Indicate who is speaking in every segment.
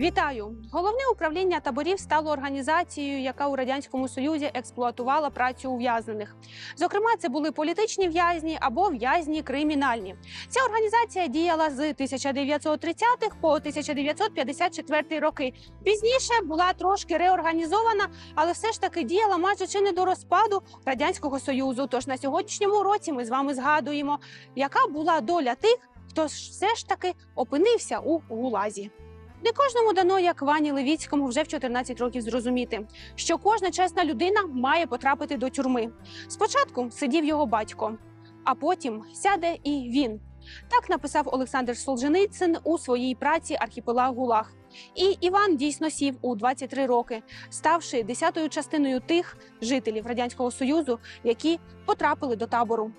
Speaker 1: Вітаю! Головне управління таборів стало організацією, яка у радянському союзі експлуатувала працю ув'язнених. Зокрема, це були політичні в'язні або в'язні кримінальні. Ця організація діяла з 1930-х по 1954 роки. Пізніше була трошки реорганізована, але все ж таки діяла майже чи не до розпаду радянського союзу. Тож на сьогоднішньому році ми з вами згадуємо, яка була доля тих, хто ж все ж таки опинився у гулазі. Не кожному дано, як Вані Левіцькому, вже в 14 років зрозуміти, що кожна чесна людина має потрапити до тюрми. Спочатку сидів його батько, а потім сяде і він. Так написав Олександр Солженицин у своїй праці Архіпелаг Гулаг. І Іван дійсно сів у 23 роки, ставши десятою частиною тих жителів радянського союзу, які потрапили до табору.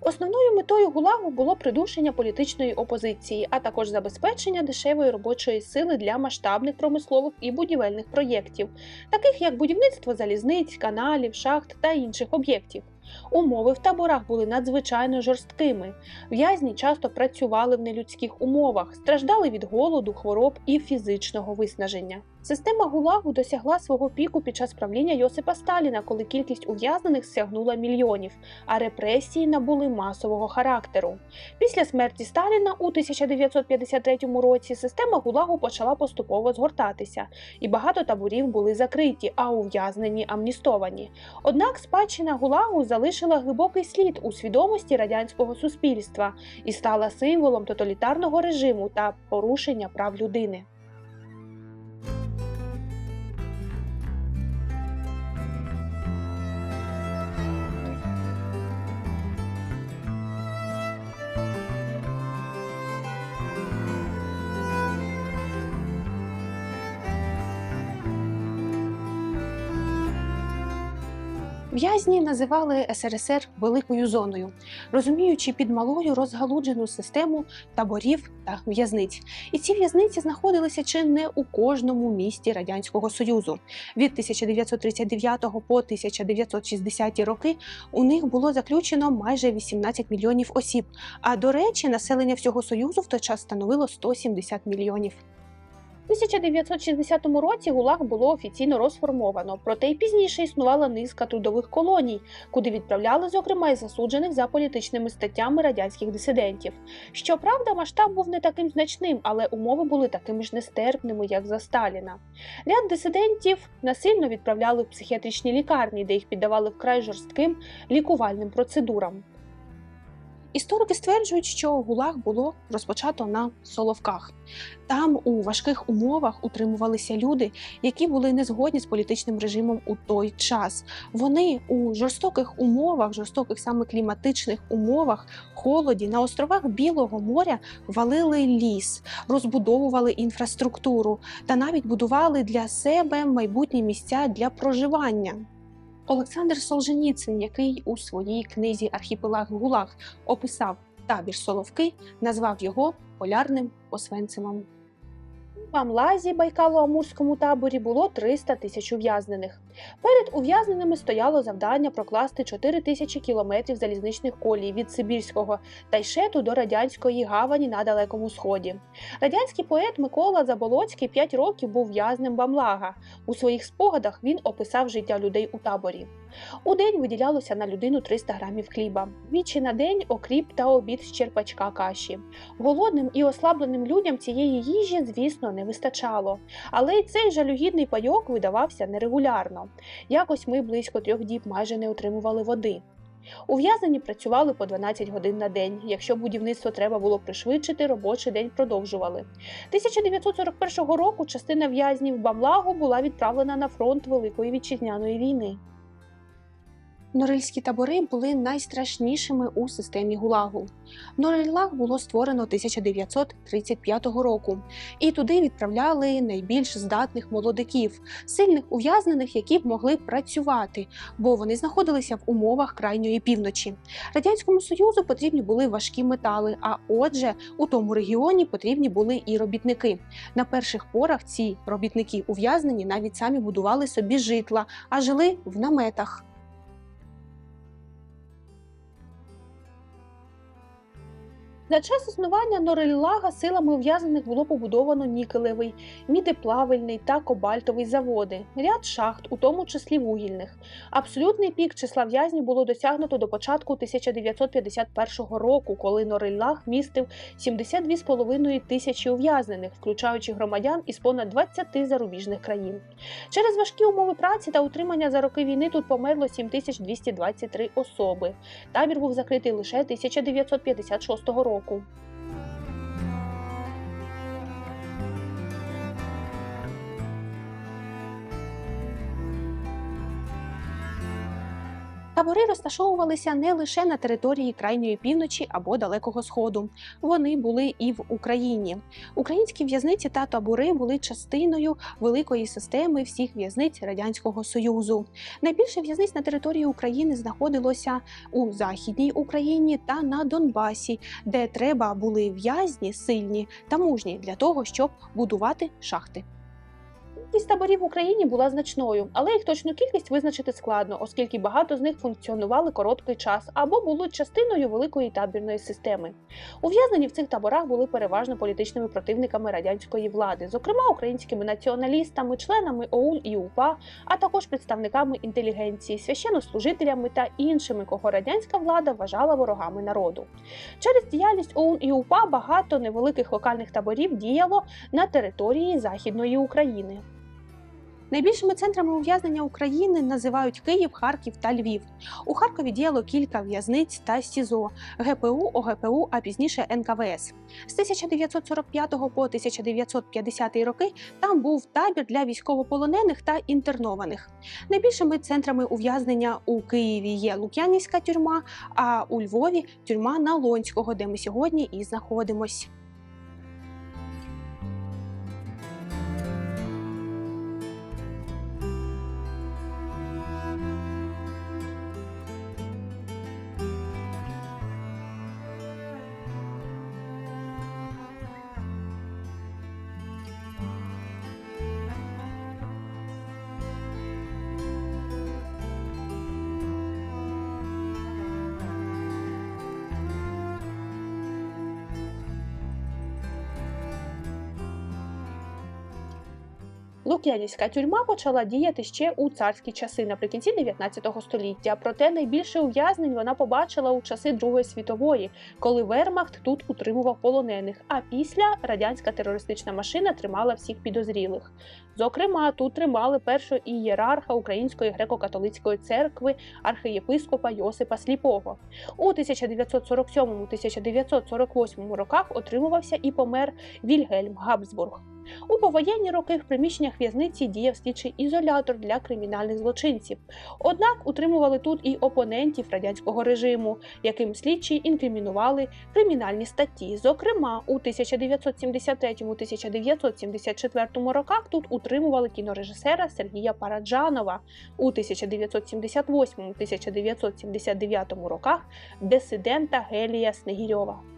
Speaker 1: Основною метою ГУЛАГу було придушення політичної опозиції, а також забезпечення дешевої робочої сили для масштабних промислових і будівельних проєктів, таких як будівництво залізниць, каналів, шахт та інших об'єктів. Умови в таборах були надзвичайно жорсткими. В'язні часто працювали в нелюдських умовах, страждали від голоду, хвороб і фізичного виснаження. Система ГУЛАГу досягла свого піку під час правління Йосипа Сталіна, коли кількість ув'язнених сягнула мільйонів, а репресії набули масового характеру. Після смерті Сталіна у 1953 році система ГУЛАГу почала поступово згортатися, і багато таборів були закриті, а ув'язнені амністовані. Однак спадщина ГУЛАГу залишила глибокий слід у свідомості радянського суспільства і стала символом тоталітарного режиму та порушення прав людини. В'язні називали СРСР великою зоною, розуміючи під малою розгалуджену систему таборів та в'язниць. І ці в'язниці знаходилися чи не у кожному місті радянського союзу. Від 1939 по 1960 роки у них було заключено майже 18 мільйонів осіб. А до речі, населення всього союзу в той час становило 170 мільйонів. У 1960 році ГУЛАГ було офіційно розформовано, проте й пізніше існувала низка трудових колоній, куди відправляли, зокрема, й засуджених за політичними статтями радянських дисидентів. Щоправда, масштаб був не таким значним, але умови були такими ж нестерпними, як за Сталіна. Ряд дисидентів насильно відправляли в психіатричні лікарні, де їх піддавали вкрай жорстким лікувальним процедурам. Історики стверджують, що ГУЛАГ було розпочато на Соловках. Там у важких умовах утримувалися люди, які були не згодні з політичним режимом у той час. Вони у жорстоких умовах, жорстоких саме кліматичних умовах, холоді на островах Білого моря валили ліс, розбудовували інфраструктуру та навіть будували для себе майбутні місця для проживання. Олександр Солженіцин, який у своїй книзі Архіпелаг Гулаг описав табір Соловки, назвав його полярним Освенцимом. Амлазі Байкало-Амурському таборі було 300 тисяч ув'язнених. Перед ув'язненими стояло завдання прокласти 4 тисячі кілометрів залізничних колій від Сибірського Тайшету до радянської гавані на Далекому Сході. Радянський поет Микола Заболоцький 5 років був в'язнем Бамлага. У своїх спогадах він описав життя людей у таборі. У день виділялося на людину 300 грамів хліба, двічі на день окріп та обід з черпачка каші. Голодним і ослабленим людям цієї їжі, звісно, не вистачало, але й цей жалюгідний пайок видавався нерегулярно. Якось ми близько трьох діб майже не отримували води. Ув'язнені працювали по 12 годин на день. Якщо будівництво треба було пришвидшити, робочий день продовжували. 1941 року частина в'язнів Бамлагу була відправлена на фронт Великої вітчизняної війни. Норильські табори були найстрашнішими у системі ГУЛАГу. Норильлаг було створено 1935 року, і туди відправляли найбільш здатних молодиків, сильних ув'язнених, які б могли працювати, бо вони знаходилися в умовах крайньої півночі. Радянському Союзу потрібні були важкі метали. А отже, у тому регіоні потрібні були і робітники. На перших порах ці робітники ув'язнені навіть самі будували собі житла, а жили в наметах. На час існування Нореллага силами ув'язнених було побудовано нікелевий, мідеплавельний та кобальтовий заводи, ряд шахт, у тому числі вугільних. Абсолютний пік числа в'язнів було досягнуто до початку 1951 року, коли Нореллаг містив 72,5 тисячі ув'язнених, включаючи громадян із понад 20 зарубіжних країн. Через важкі умови праці та утримання за роки війни тут померло 7223 особи. Табір був закритий лише 1956 року. pouco. Табори розташовувалися не лише на території крайньої півночі або далекого сходу. Вони були і в Україні. Українські в'язниці та табори були частиною великої системи всіх в'язниць радянського союзу. Найбільше в'язниць на території України знаходилося у західній Україні та на Донбасі, де треба були в'язні сильні та мужні для того, щоб будувати шахти. Кількість таборів в Україні була значною, але їх точну кількість визначити складно, оскільки багато з них функціонували короткий час або були частиною великої табірної системи. Ув'язнені в цих таборах були переважно політичними противниками радянської влади, зокрема українськими націоналістами, членами ОУН і УПА, а також представниками інтелігенції, священнослужителями та іншими, кого радянська влада вважала ворогами народу. Через діяльність ОУН і УПА багато невеликих локальних таборів діяло на території Західної України. Найбільшими центрами ув'язнення України називають Київ, Харків та Львів. У Харкові діяло кілька в'язниць та СІЗО, ГПУ, ОГПУ, а пізніше НКВС. З 1945 по 1950 роки там був табір для військовополонених та інтернованих. Найбільшими центрами ув'язнення у Києві є Лук'янівська тюрма, а у Львові тюрма Налонського, де ми сьогодні і знаходимось. Лук'янівська тюрма почала діяти ще у царські часи наприкінці 19 століття. Проте найбільше ув'язнень вона побачила у часи Другої світової, коли Вермахт тут утримував полонених. А після радянська терористична машина тримала всіх підозрілих. Зокрема, тут тримали першого ієрарха Української греко-католицької церкви архієпископа Йосипа Сліпого. У 1947-1948 роках отримувався і помер Вільгельм Габсбург. У повоєнні роки в приміщеннях в'язниці діяв слідчий ізолятор для кримінальних злочинців. Однак утримували тут і опонентів радянського режиму, яким слідчі інкримінували кримінальні статті. Зокрема, у 1973-1974 роках тут утримували кінорежисера Сергія Параджанова. У 1978-1979 роках дисидента Гелія Снегірьова.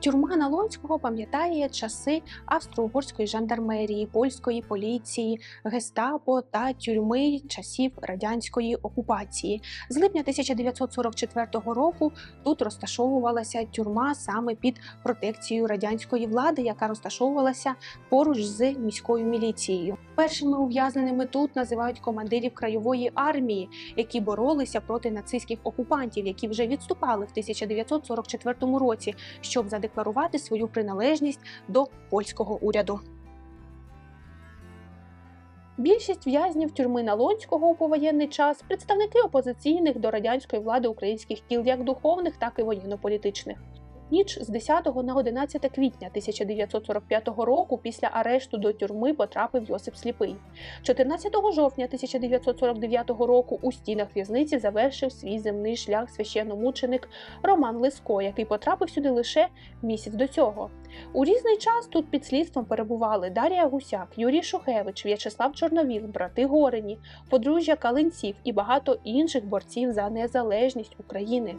Speaker 1: Тюрма Налонського пам'ятає часи австро-угорської жандармерії, польської поліції, гестапо та тюрми часів радянської окупації. З липня 1944 року тут розташовувалася тюрма саме під протекцією радянської влади, яка розташовувалася поруч з міською міліцією. Першими ув'язненими тут називають командирів краєвої армії, які боролися проти нацистських окупантів, які вже відступали в 1944 році, щоб задекларувати свою приналежність до польського уряду. Більшість в'язнів тюрми Налонського у повоєнний час представники опозиційних до радянської влади українських кіл, як духовних, так і воєнно-політичних. Ніч з 10 на 11 квітня 1945 року після арешту до тюрми потрапив Йосип Сліпий. 14 жовтня 1949 року у стінах в'язниці завершив свій земний шлях священномученик Роман Лиско, який потрапив сюди лише місяць до цього. У різний час тут під слідством перебували Дарія Гусяк, Юрій Шухевич, В'ячеслав Чорновіл, брати Горені, подружжя Калинців і багато інших борців за незалежність України.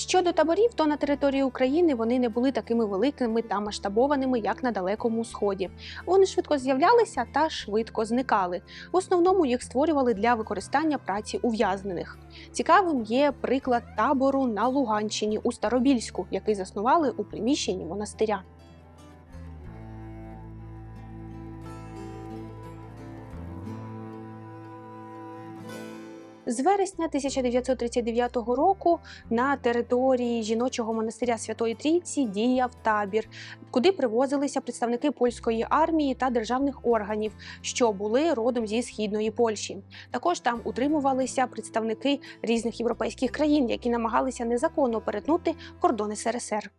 Speaker 1: Щодо таборів, то на території України вони не були такими великими та масштабованими, як на далекому сході. Вони швидко з'являлися та швидко зникали. В основному їх створювали для використання праці ув'язнених. Цікавим є приклад табору на Луганщині у Старобільську, який заснували у приміщенні монастиря. З вересня 1939 року на території жіночого монастиря Святої Трійці діяв табір, куди привозилися представники польської армії та державних органів, що були родом зі східної Польщі. Також там утримувалися представники різних європейських країн, які намагалися незаконно перетнути кордони СРСР.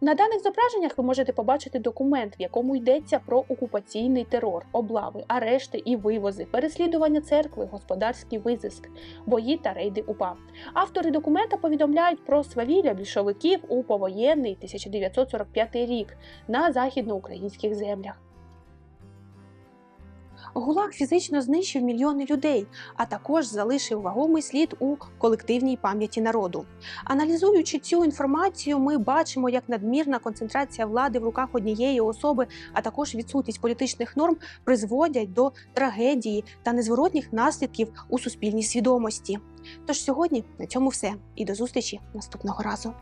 Speaker 1: На даних зображеннях ви можете побачити документ, в якому йдеться про окупаційний терор, облави, арешти і вивози, переслідування церкви, господарський визиск, бої та рейди УПА. Автори документа повідомляють про свавілля більшовиків у повоєнний 1945 рік на західноукраїнських землях. ГУЛАГ фізично знищив мільйони людей, а також залишив вагомий слід у колективній пам'яті народу. Аналізуючи цю інформацію, ми бачимо, як надмірна концентрація влади в руках однієї особи, а також відсутність політичних норм призводять до трагедії та незворотніх наслідків у суспільній свідомості. Тож сьогодні на цьому все і до зустрічі наступного разу.